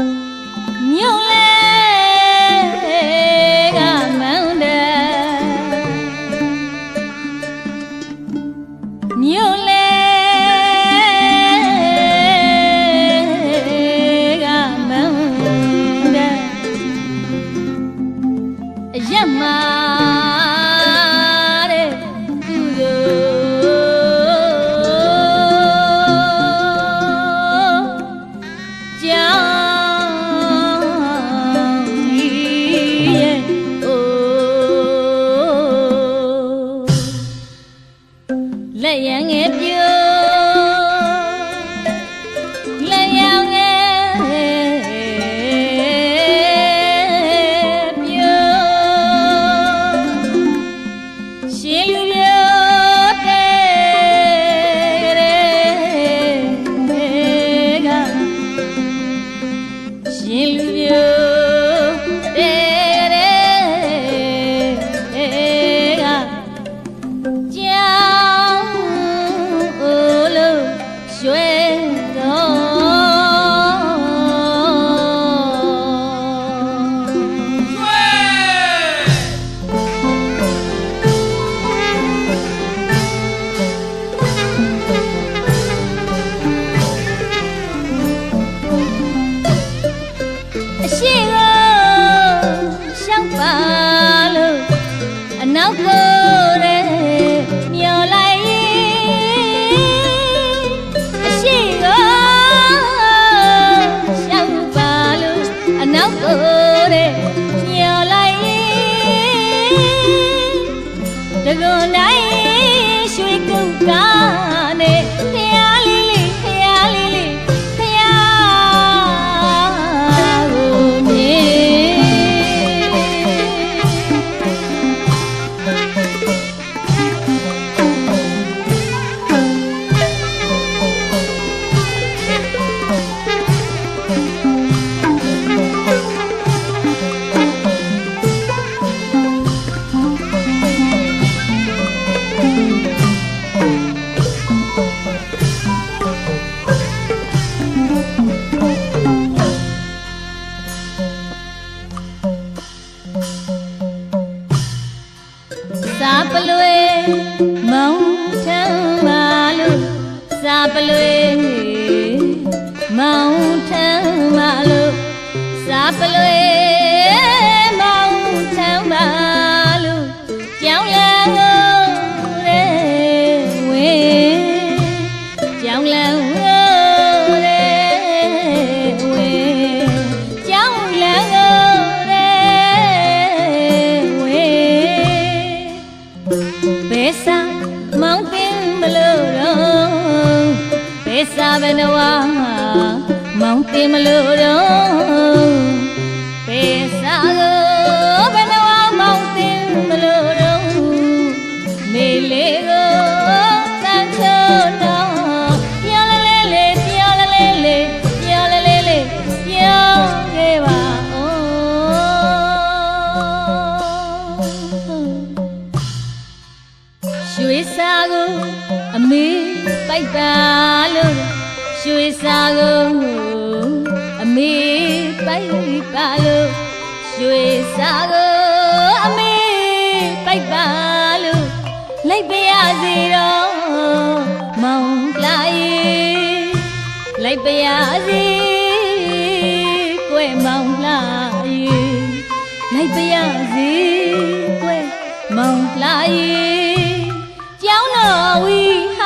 မြို့ န် ပလွေမောင်ထမ်းပါလို့စာပလွေမောင်ထမ်းပါလို့စာပလွေ စာမောင်းတင်မလို့တော့ဘယ်စာဘယ်နဝမောင်းတင်မလို့တော့ စာကိုအမေပိုက်ပါလို့ရွှေစာကိုအမေပိုက်ပါလို့ရွှေစာကိုအမေပိုက်ပါလို့လိုက်ပါရစေတော့မောင်လာရေးလိုက်ပါရစေကွယ်မောင်လာရေးလိုက်ပါရစေကွယ်မောင်လာရေး ကြောင်းတော်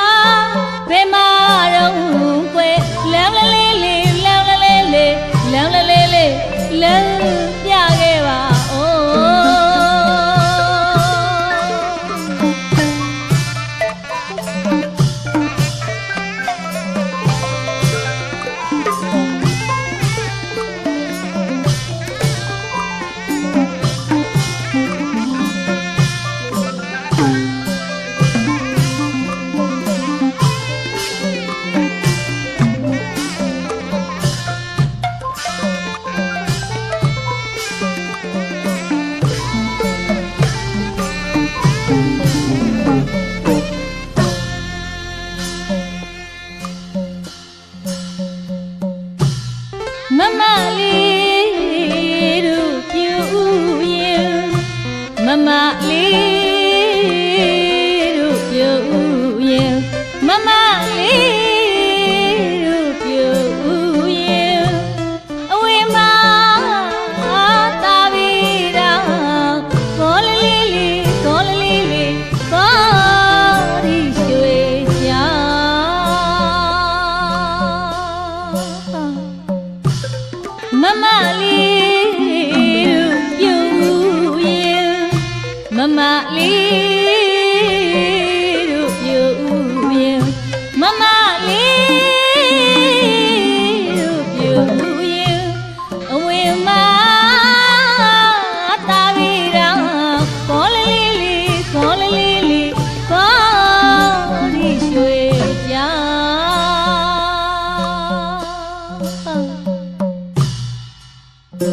မမ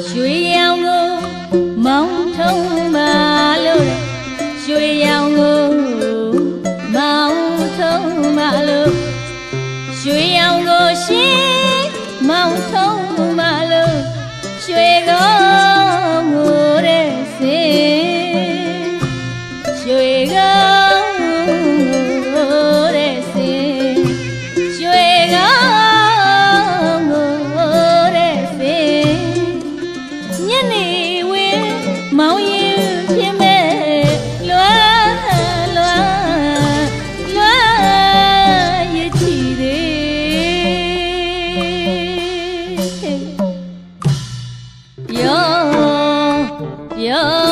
ရွှေရောင်ကိုမော Yeah, yeah.